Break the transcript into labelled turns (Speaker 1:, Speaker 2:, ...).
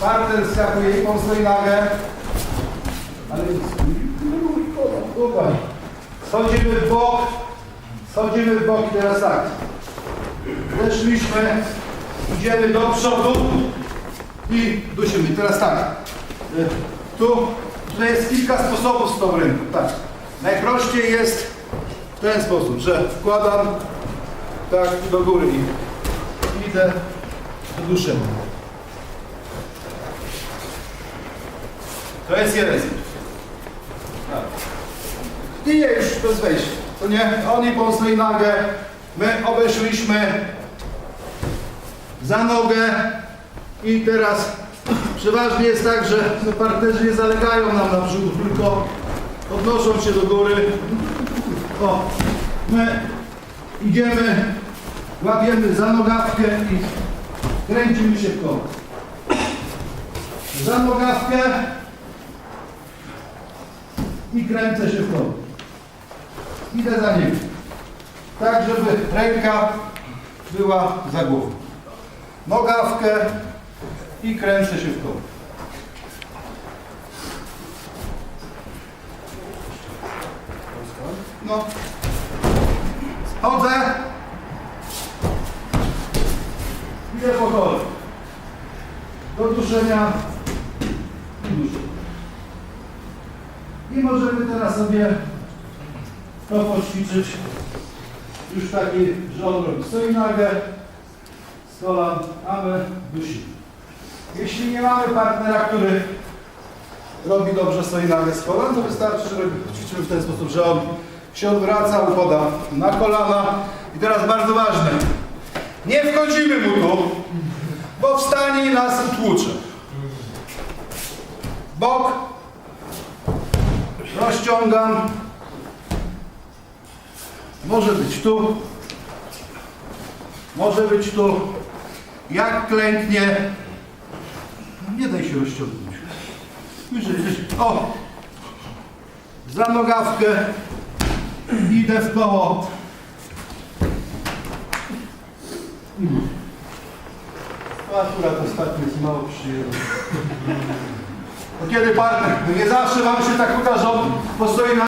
Speaker 1: Partner skakuje i stoi nagę. Ale Tutaj. Schodzimy w bok. Schodzimy w bok i teraz tak. Weszliśmy. Idziemy do przodu i dusimy. Teraz tak. E, Tu, tutaj jest kilka sposobów z tą ręką. Tak. Najprościej jest w ten sposób, że wkładam tak do góry i idę do duszy. To jest. Tak. I nie już bez wejścia. To nie, oni po stoi nogę, my obeszliśmy za nogę i teraz przeważnie jest tak, że partnerzy nie zalegają nam na brzuchu, tylko podnoszą się do góry. O, my idziemy, łapiemy za nogawkę i kręcimy się w koło. Za nogawkę i kręcę się w koło. Idę za nim. Tak, żeby ręka była za głową. Nogawkę i kręcę się w koło. No. Chodzę. Idę po kole. Do duszenia i. I możemy teraz sobie to poćwiczyć. Już taki, że on robi stoi kolan, a my dusimy. Jeśli nie mamy partnera, który robi dobrze stoi nagę z kolan, to wystarczy, że ćwiczymy w ten sposób, że on się odwraca, upada na kolana. I teraz bardzo ważne, nie wchodzimy mu tu, bo wstanie i nas tłucze. Bok, rozciągam, może być tu, może być tu, jak klęknie, nie daj się rozciągnąć. Wyżej. O! Za nogawkę. Idę w koło. To akurat ostatnio jest mało przyjemne. Bo kiedy partner, nie zawsze wam się tak uda, że postoi na